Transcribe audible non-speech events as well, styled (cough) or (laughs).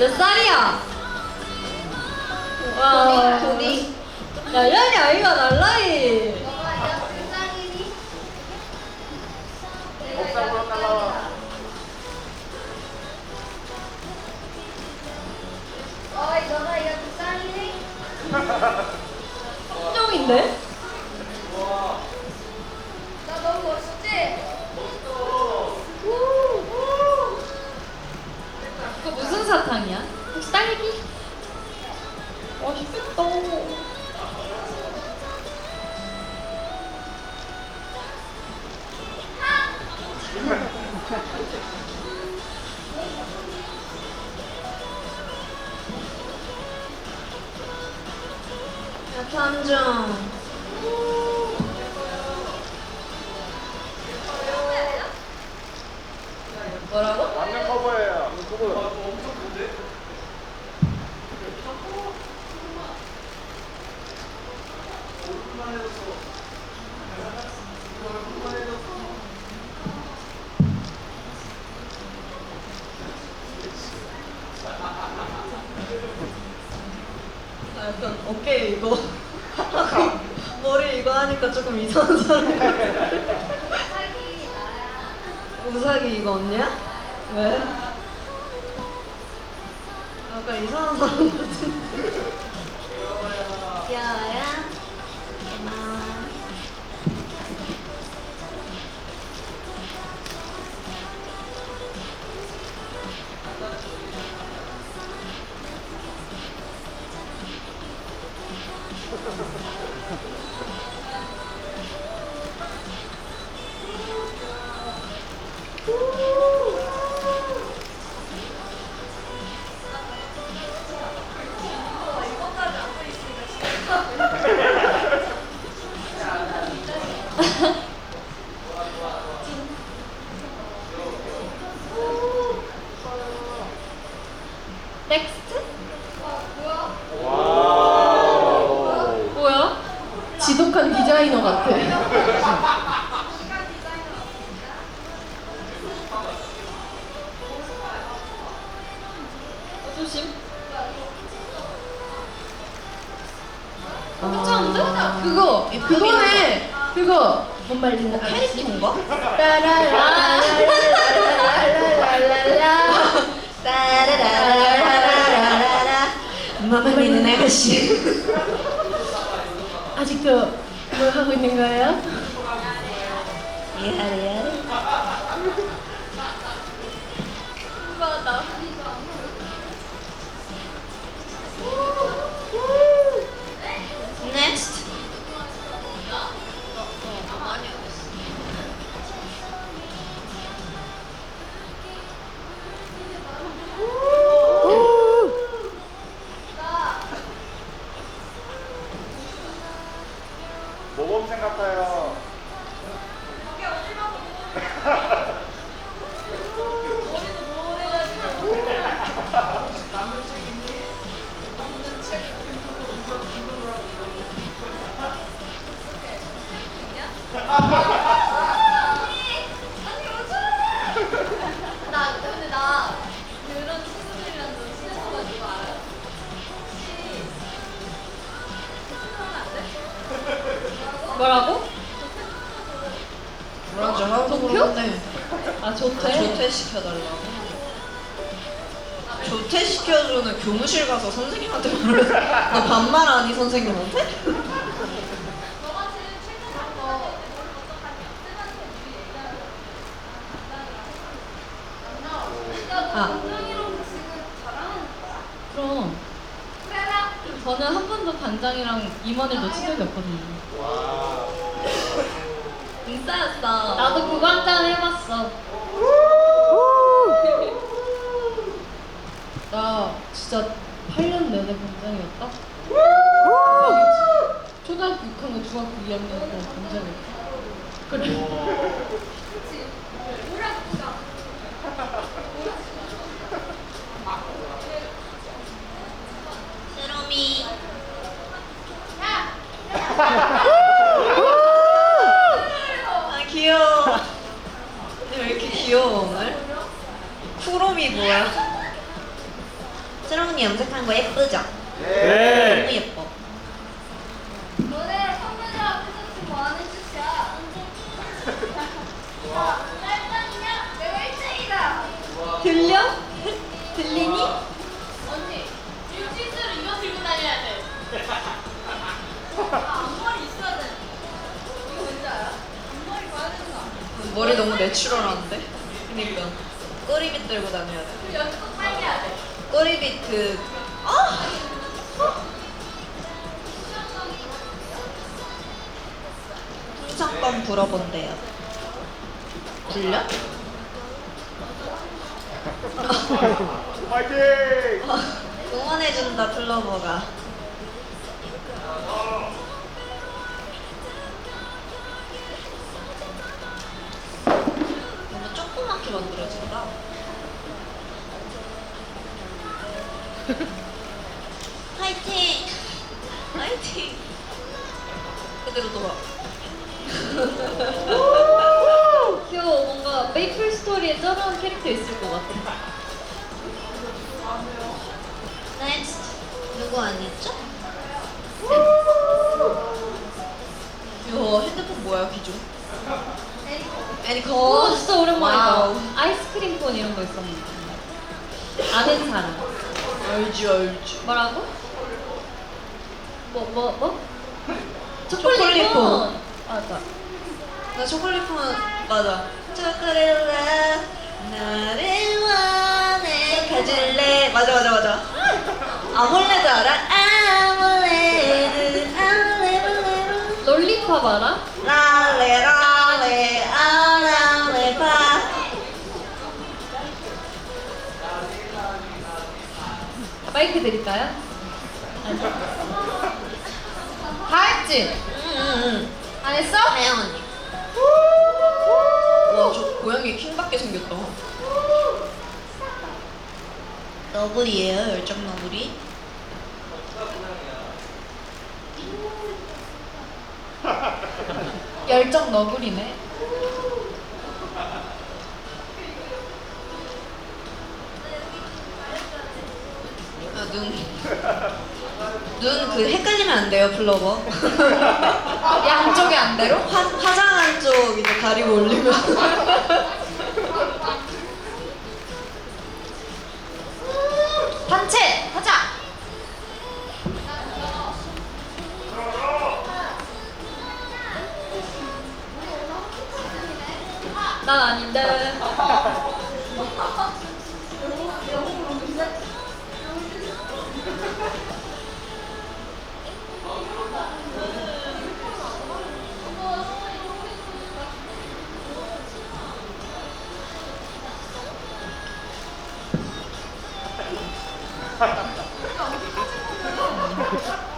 몇 살이야? 와. 자탄 중. 나 약간 어깨 이거 (laughs) 머리 이거 하니까 조금 이상한 사람 같아. 우사기 이거 언니야? 왜? 약간 이상한 사람 같은데. 넥스트? 뭐야? 지독한 디자이너 같아. 어, (laughs) 조심. 괜찮은데? 그거 그거네. 그거 뭔 말인지 캐릭터인가? 따라라라라라라라라라라라 맘에 있는 아가씨? 아직도 뭘 하고 있는 거예요? 미안 나 근데 나 그런 친구들이랑 좀 친해져가지고 알아요? 뭐라고? 뭐라 좀 하고 도쿄? 아 좋대. 조퇴 시켜달라고 조퇴 시켜주는 교무실 가서 선생님한테 말해 (laughs) 너 반말하니 선생님한테? 아. 그럼 저는 한 번도 반장이랑 임원을 놓친 적이 없거든요. 와. 인싸였어. 나도 부반장 해봤어. 나 진짜 8년 내내 반장이었다. 초등학교 6학년, 중학교 2학년 때 반장이었다. 그래. 세 (laughs) 롬이 아 귀여워 근데 왜 이렇게 귀여워 오늘? 쿠롬이 뭐야? 새로운 염색한 거 예쁘죠? 네. 너무 예뻐. 너네 선배들 앞에서 좀 많은 짓이야. 야, 짤짱이냐? 내가 1등이다. 들려? 들리니? 앞머리 있어야 돼. 이거 뭔지 알아? 앞머리 봐야 되는 거 아니야? 머리 너무 내추럴한데? 그니까. 꼬리빗 들고 다녀야 돼. 그리고 여기 꼭 빨개야 돼. 꼬리빗 그, 아! 풍선껌 불어본대요. 들려? 파이팅! 응원해준다, 플로버가. 조그맣게 만들어진다. (laughs) 화이팅! 화이팅! 그대로 돌아. 귀여워. (laughs) 뭔가 메이플 스토리에 저런 캐릭터 있을 것 같아. Next. 누구 아니었죠? 이거 핸드폰 뭐야, 기종? 애니커. 오, 진짜 오랜만이다. 아이스크림 콘 이런 거 있었는데. 아는 사람. 알지, 알지. 뭐라고? 뭐, 뭐, 뭐? 초콜릿 콘. 맞아. 나 초콜릿 폰 맞아. 초콜릿 나를 원해 가질래 맞아 맞아 맞아. 아몰레드 알아? 아몰레드 아몰레드 롤리팝 알아? 랄 마이크 드릴까요? 다 했지? 응응응. 안 했어? 혜영 언니. 와 저 고양이 킹받게 생겼다. 너구리예요 열정 너구리. 열정 너구리네. 눈. 눈 그 헷갈리면 안 돼요, 플로버. 양쪽에 (laughs) 안 대로? 화, 화장한 쪽 이제 가리고 올리면. (laughs) 단체! 하자! 난 아닌데. (laughs) 그러니까 어디까지 보면